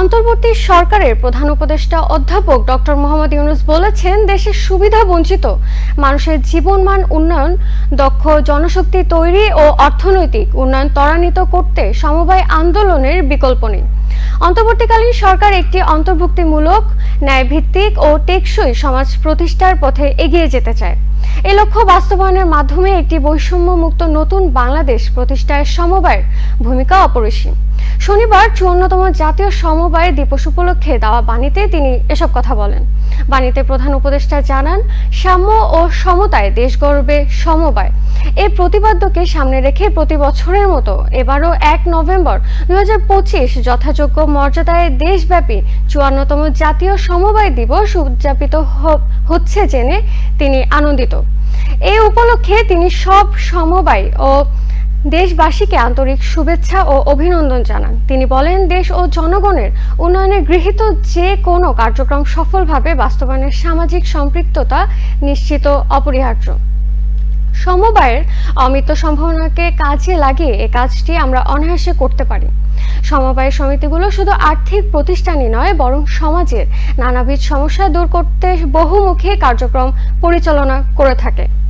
অন্তর্বর্তী সরকারের প্রধান উপদেষ্টা অধ্যাপক ডক্টর মোহাম্মদ ইউনুস বলেছেন, দেশের সুবিধা বঞ্চিত, মানুষের জীবনমান উন্নয়ন, দক্ষ জনশক্তি তৈরি ও অর্থনৈতিক উন্নয়ন ত্বরান্বিত করতে সমবায় আন্দোলনের বিকল্প নেই। অন্তর্বর্তীকালীন সরকার একটি অন্তর্ভুক্তিমূলক, ন্যায়ভিত্তিক ও টেকসই সমাজ প্রতিষ্ঠার পথে এগিয়ে যেতে চায়। এ লক্ষ্য বাস্তবায়নের মাধ্যমে একটি বৈষম্যমুক্ত নতুন বাংলাদেশ প্রতিষ্ঠায় সমবায়ের ভূমিকা অপরিসীম। শনিবার চুয়ান্নতম জাতীয় সমবায় দিবস উপলক্ষে দেওয়া বাণীতে তিনি এসব কথা বলেন। বাণীতে প্রধান উপদেষ্টা জানান, সাম্য ও সমতায় দেশ গর্বে সমবায়। এই প্রতিপাদ্যকে সামনে রেখে প্রতি বছরের মতো এবারও এক নভেম্বর দুই হাজার পঁচিশ যথাযোগ্য মর্যাদায় দেশব্যাপী চুয়ান্নতম জাতীয় সমবায় দিবস উদযাপিত হচ্ছে জেনে তিনি আনন্দিত। এই উপলক্ষে তিনি সব সমবায় ও দেশবাসীকে আন্তরিক শুভেচ্ছা ও অভিনন্দন জানান। তিনি বলেন, দেশ ও জনগণের উন্নয়নে গৃহীত যে কোনো কার্যক্রম সফলভাবে বাস্তবায়নের সামাজিক সম্পৃক্ততা নিশ্চিত অপরিহার্য। সমবায়ের অমিত সম্ভাবনাকে কাজে লাগিয়ে এ কাজটি আমরা অনায়াসে করতে পারি। সমবায় সমিতিগুলো শুধু আর্থিক প্রতিষ্ঠানই নয়, বরং সমাজের নানাবিধ সমস্যা দূর করতে বহুমুখী কার্যক্রম পরিচালনা করে থাকে।